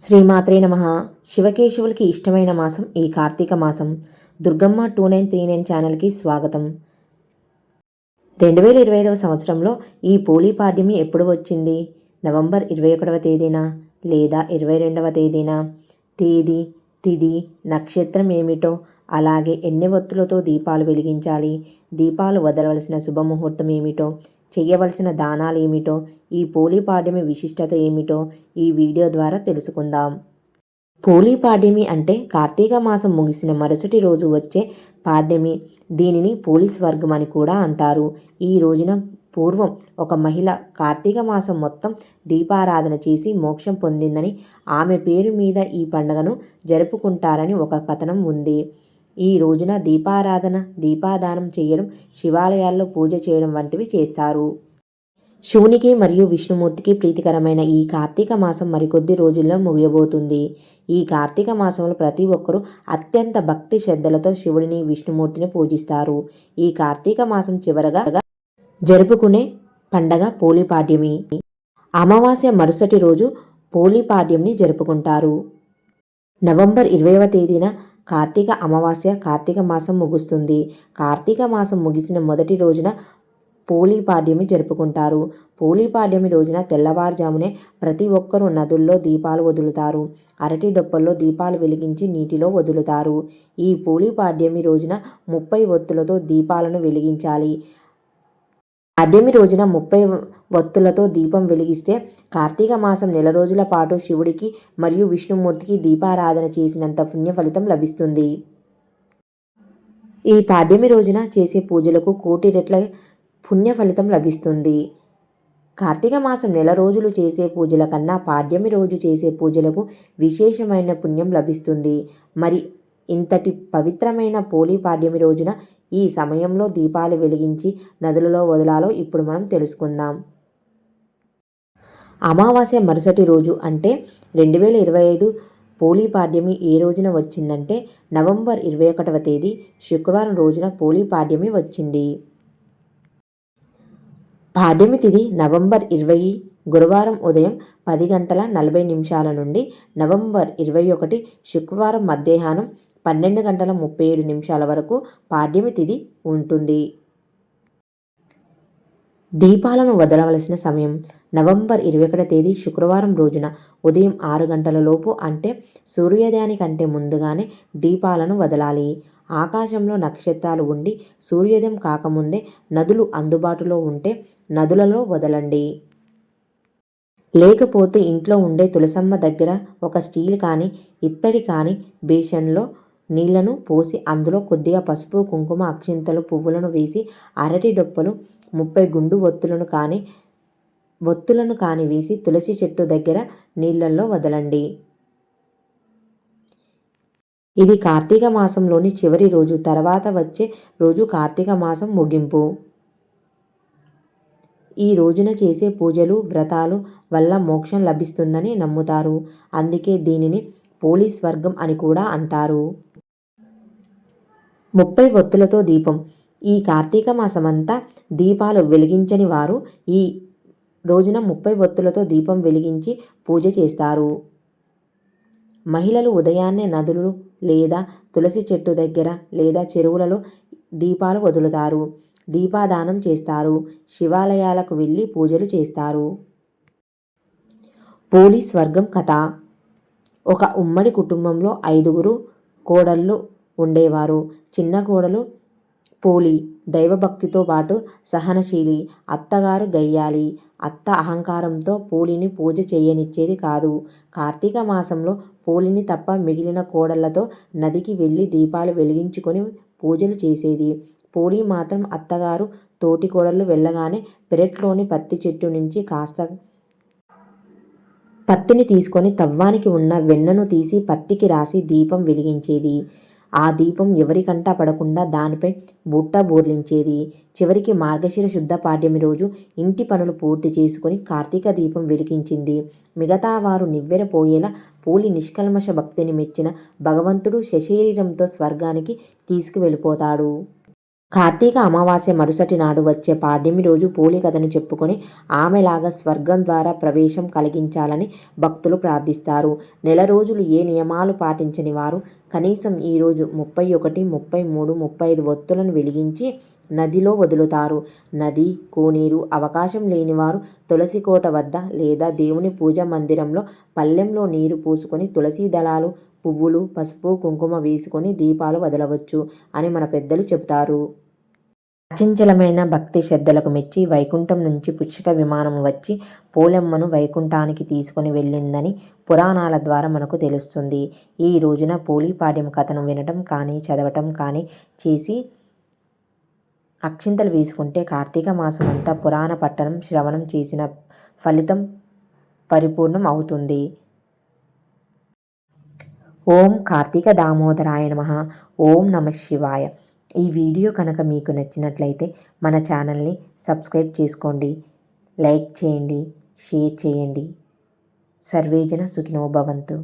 శ్రీమాత్రే నమ. శివకేశవులకి ఇష్టమైన మాసం ఈ కార్తీక మాసం. Durgamma two nine three nine ఛానల్కి స్వాగతం. రెండు వేల ఇరవై ఐదవ సంవత్సరంలో ఈ పోలీ పాడ్యమి ఎప్పుడు వచ్చింది? నవంబర్ ఇరవై ఒకటవ తేదీన? లేదా ఇరవై రెండవ తేదీన? తేదీ తిది నక్షత్రం ఏమిటో? అలాగే ఎన్ని ఒత్తులతో దీపాలు వెలిగించాలి? దీపాలు వదలవలసిన శుభముహూర్తం ఏమిటో? చేయవలసిన దానాలు ఏమిటో? ఈ పోలీ పాడ్యమి విశిష్టత ఏమిటో ఈ వీడియో ద్వారా తెలుసుకుందాం. పోలీ పాడ్యమి అంటే కార్తీక మాసం ముగిసిన మరుసటి రోజు వచ్చే పాడ్యమి. దీనిని పోలీస్ వర్గం అని కూడా అంటారు. ఈ రోజున పూర్వం ఒక మహిళ కార్తీక మాసం మొత్తం దీపారాధన చేసి మోక్షం పొందిందని ఆమె పేరు మీద ఈ పండుగను జరుపుకుంటారని ఒక కథనం ఉంది. ఈ రోజున దీపారాధన దీపాదానం చేయడం శివాలయాల్లో పూజ చేయడం వంటివి చేస్తారు. శివునికి మరియు విష్ణుమూర్తికి ప్రీతికరమైన ఈ కార్తీక మాసం మరికొద్ది రోజుల్లో ముగియబోతుంది. ఈ కార్తీక మాసంలో ప్రతి ఒక్కరూ అత్యంత భక్తి శ్రద్ధలతో శివుడిని విష్ణుమూర్తిని పూజిస్తారు. ఈ కార్తీక మాసం చివరగా జరుపుకునే పండగ పోలిపాడ్యమి అమావాస్య మరుసటి రోజు పోలిపాడ్యంని జరుపుకుంటారు. నవంబర్ ఇరవైవ తేదీన కార్తీక అమావాస్య కార్తీక మాసం ముగుస్తుంది. కార్తీక మాసం ముగిసిన మొదటి రోజున పోలీపాడ్యమి జరుపుకుంటారు. పోలీపాడ్యమి రోజున తెల్లవారుజామునే ప్రతి ఒక్కరూ నదుల్లో దీపాలు వదులుతారు. అరటి డొప్పల్లో దీపాలు వెలిగించి నీటిలో వదులుతారు. ఈ పోలీపాడ్యమి రోజున ముప్పై ఒత్తులతో దీపాలను వెలిగించాలి. పాడ్యమి రోజున ముప్పై వత్తులతో దీపం వెలిగిస్తే కార్తీక మాసం నెల రోజుల పాటు శివుడికి మరియు విష్ణుమూర్తికి దీపారాధన చేసినంత పుణ్య ఫలితం లభిస్తుంది. ఈ పాడ్యమి రోజున చేసే పూజలకు కోటి రెట్ల పుణ్య ఫలితం లభిస్తుంది. కార్తీక మాసం నెల రోజులు చేసే పూజల కన్నా పాడ్యమి రోజు చేసే పూజలకు విశేషమైన పుణ్యం లభిస్తుంది. మరి ఇంతటి పవిత్రమైన పోలీ పాడ్యమి రోజున ఈ సమయంలో దీపాలు వెలిగించి నదులలో వదలాలో ఇప్పుడు మనం తెలుసుకుందాం. అమావాస్య మరుసటి రోజు అంటే రెండు వేల ఇరవై ఐదు పోలీ పాడ్యమి ఏ రోజున వచ్చిందంటే నవంబర్ ఇరవై ఒకటవ తేదీ శుక్రవారం రోజున పోలీ పాడ్యమి వచ్చింది. పాడ్యమి తిథి నవంబర్ ఇరవై గురువారం ఉదయం పది గంటల నలభై నిమిషాల నుండి నవంబర్ ఇరవై ఒకటి శుక్రవారం మధ్యాహ్నం పన్నెండు గంటల ముప్పై ఏడు నిమిషాల వరకు పాడ్యమి తిథి ఉంటుంది. దీపాలను వదలవలసిన సమయం నవంబర్ ఇరవై ఒకటో తేదీ శుక్రవారం రోజున ఉదయం ఆరు గంటల లోపు అంటే సూర్యోదయానికంటే ముందుగానే దీపాలను వదలాలి. ఆకాశంలో నక్షత్రాలు ఉండి సూర్యోదయం కాకముందే నదులు అందుబాటులో ఉంటే నదులలో వదలండి. లేకపోతే ఇంట్లో ఉండే తులసమ్మ దగ్గర ఒక స్టీల్ కానీ ఇత్తడి కానీ బేషన్లో నీళ్ళను పోసి అందులో కొద్దిగా పసుపు కుంకుమ అక్షింతలు పువ్వులను వేసి అరటి డొప్పలు ముప్పై గుండు ఒత్తులను కానీ ఒత్తులను కానీ వేసి తులసి చెట్టు దగ్గర నీళ్ళల్లో వదలండి. ఇది కార్తీక మాసంలోని చివరి రోజు. తర్వాత వచ్చే రోజు కార్తీక మాసం ముగింపు. ఈ రోజున చేసే పూజలు వ్రతాలు వల్ల మోక్షం లభిస్తుందని నమ్ముతారు. అందుకే దీనిని పోలీస్ వర్గం అని కూడా అంటారు. ముప్పై ఒత్తులతో దీపం. ఈ కార్తీక మాసమంతా దీపాలు వెలిగించని వారు ఈ రోజున ముప్పై ఒత్తులతో దీపం వెలిగించి పూజ చేస్తారు. మహిళలు ఉదయాన్నే నదులు లేదా తులసి చెట్టు దగ్గర లేదా చెరువులలో దీపాలు వదులుతారు. దీపాదానం చేస్తారు. శివాలయాలకు వెళ్ళి పూజలు చేస్తారు. పోలీస్ వర్గం కథ. ఒక ఉమ్మడి కుటుంబంలో ఐదుగురు కోడళ్ళు ఉండేవారు. చిన్న కోడలు పోలి దైవభక్తితో పాటు సహనశీలి అత్తగారు గయ్యాలి. అత్త అహంకారంతో పోలిని పూజ చేయనిచ్చేది కాదు. కార్తీక మాసంలో పోలిని తప్ప మిగిలిన కోడళ్ళతో నదికి వెళ్ళి దీపాలు వెలిగించుకొని పూజలు చేసేది. పోలి మాత్రం అత్తగారు తోటి కోడళ్ళు వెళ్ళగానే పెరట్లోని పత్తి చెట్టు నుంచి కాస్త పత్తిని తీసుకొని తవ్వానికి ఉన్న వెన్నను తీసి పత్తికి రాసి దీపం వెలిగించేది. ఆ దీపం ఎవరికంటా పడకుండా దానిపై బుట్ట బోర్లించేది. చివరికి మార్గశిర శుద్ధ పాడ్యమి రోజు ఇంటి పనులు పూర్తి చేసుకుని కార్తీక దీపం వెలిగించింది. మిగతా వారు నివ్వెరపోయేలా పూలి నిష్కల్మష భక్తిని మెచ్చిన భగవంతుడు శశరీరంతో స్వర్గానికి తీసుకువెళ్ళిపోతాడు. కార్తీక అమావాస్య మరుసటి నాడు వచ్చే పాడ్యమి రోజు పోలి కథను చెప్పుకొని ఆమెలాగా స్వర్గం ద్వారా ప్రవేశం కలిగించాలని భక్తులు ప్రార్థిస్తారు. నెల రోజులు ఏ నియమాలు పాటించని వారు కనీసం ఈరోజు ముప్పై ఒకటి ముప్పై మూడు ముప్పై ఐదు ఒత్తులను వెలిగించి నదిలో వదులుతారు. నది కోనేరు అవకాశం లేనివారు తులసి కోట వద్ద లేదా దేవుని పూజ మందిరంలో పల్లెంలో నీరు పూసుకొని తులసి దళాలు పువ్వులు పసుపు కుంకుమ వేసుకొని దీపాలు వదలవచ్చు అని మన పెద్దలు చెబుతారు. అచంచలమైన భక్తి శ్రద్ధలకు మెచ్చి వైకుంఠం నుంచి పుష్పక విమానం వచ్చి పోలెమ్మను వైకుంఠానికి తీసుకుని వెళ్ళిందని పురాణాల ద్వారా మనకు తెలుస్తుంది. ఈ రోజున పోలీపాడ్యం కథను వినటం కానీ చదవటం కానీ చేసి అక్షింతలు వేసుకుంటే కార్తీక మాసం అంతా పురాణ పట్టణం శ్రవణం చేసిన ఫలితం పరిపూర్ణం అవుతుంది. ఓం కార్తీక దామోదరాయ నమ. ఓం నమ శివాయ. ఈ వీడియో కనుక మీకు నచ్చినట్లయితే మన ఛానల్ని సబ్స్క్రైబ్ చేసుకోండి లైక్ చేయండి షేర్ చేయండి. సర్వేజన సుఖినో భవంతు.